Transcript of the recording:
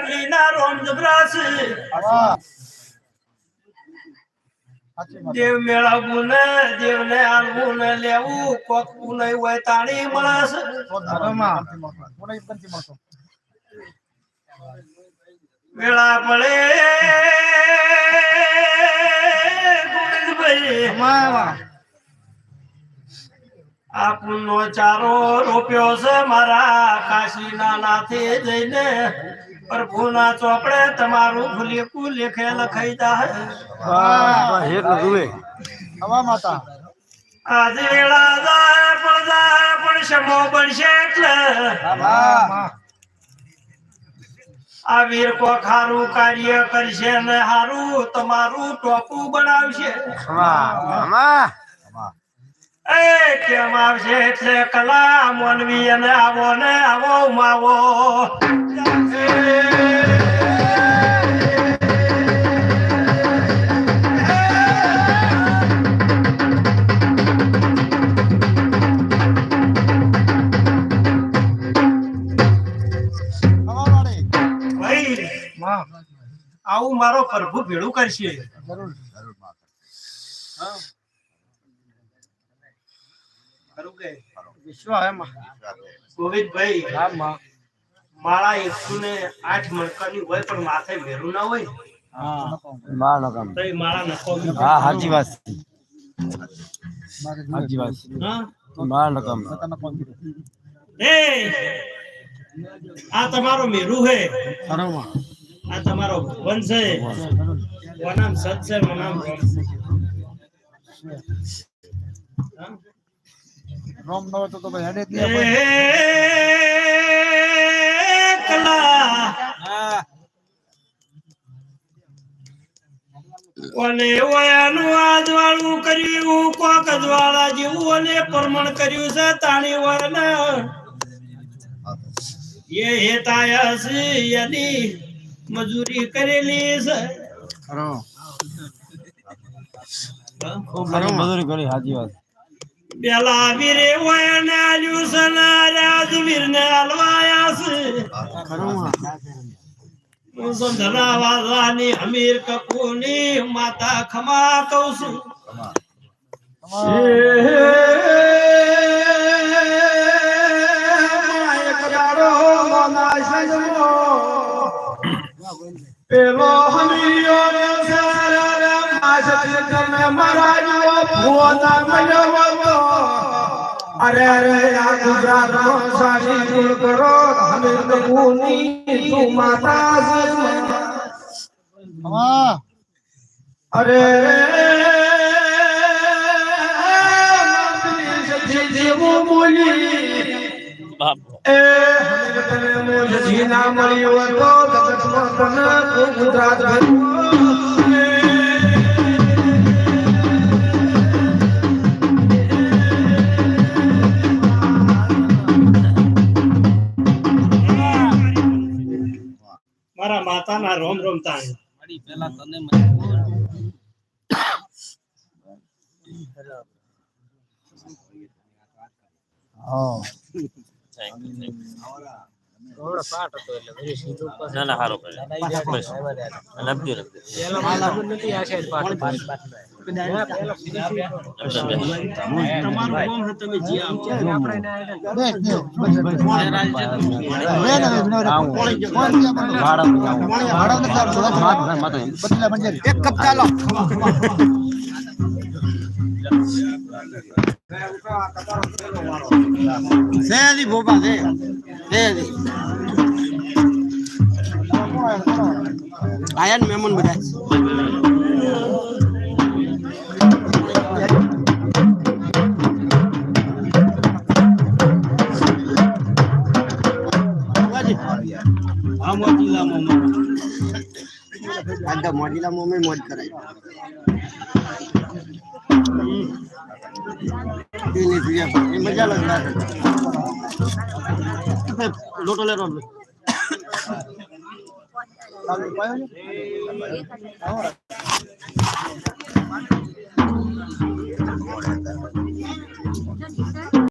લાડલી રોમ દેવ મેળવવું ને દેવ ને આલવું ને લેવું કોક નહીં હોય તાણી મળસ મેળા મળે વેળા પડે. આપનો ચારો રોપ્યો છે મારા કાશીના નાથે જઈને. પ્રભુના ચોપડે તમારું ફુલેકું લેખે લખાઈ જાય હવા માતા. આજે વેળા જાય પણ જાય પણ શમો બનશે એટલે. આ વીર કો ખારું કાર્ય કરશે ને હારું તમારું ટોપું બનાવશે. એ કેમ આવશે એટલે કલા મોનવી અને આવો ને આવો માવો હવા વાળી ભાઈ આવું મારો પ્રભુ ભેળું કરશે જરૂર ખરું કે? વિશ્વ હે ગોવિંદભાઈ હા માં માળા એકસો ને આઠ મણકાની હોય પણ માથે મેરું ના હોય? આ તમારો મેરુ હે. આ તમારો ભવન છે. વનામ સત છે? રોમ ન હોય તો તો ભાઈ હેડે જ નહીં ઓયાનું આજવાળું કર્યું કોક જ્વાળા જેવું અને પરમણ કર્યું છે તાણી વરને એ હેતાયા છે એની મજૂરી કરેલી છે. ખરો. મજૂરી કરી સાચી વાત. પેલા વીરે ઓયાને આલ્યું છે ને રાજવીર ને હલવાયા છે ખરોમાં સંધના વાજાની હમીર કપૂરની માતા ખમા કહું છું પેલો હમીયો માસતી તમે મરાજો ભોના મળ્યો હતો અરે અરે આ ગુજરાત નો સારી ગુણ કરો હમીર કપૂરની તું માતા હા. અરે જેવું બોલી. એ ના મળ્યો જગતમાં તને ગુજરાત રોમ રોમ તાણ. હા ના ના સારો કરે બસ અને આપજો રખ દે. તમારું કોમ છે તમે જે આવજો બસ બસ લે ને વિનોદ કોણ કે ભાડા ભાડા ને ચાલ એક કપ ચાલો. મહેમાન બધા. આ મોતીલા મોમાં. આડા મોડીલા મોમે મોજ કરાય એની પ્રિયા એ મજા લાગે લોટો લેરો ચાલુ પાયો ને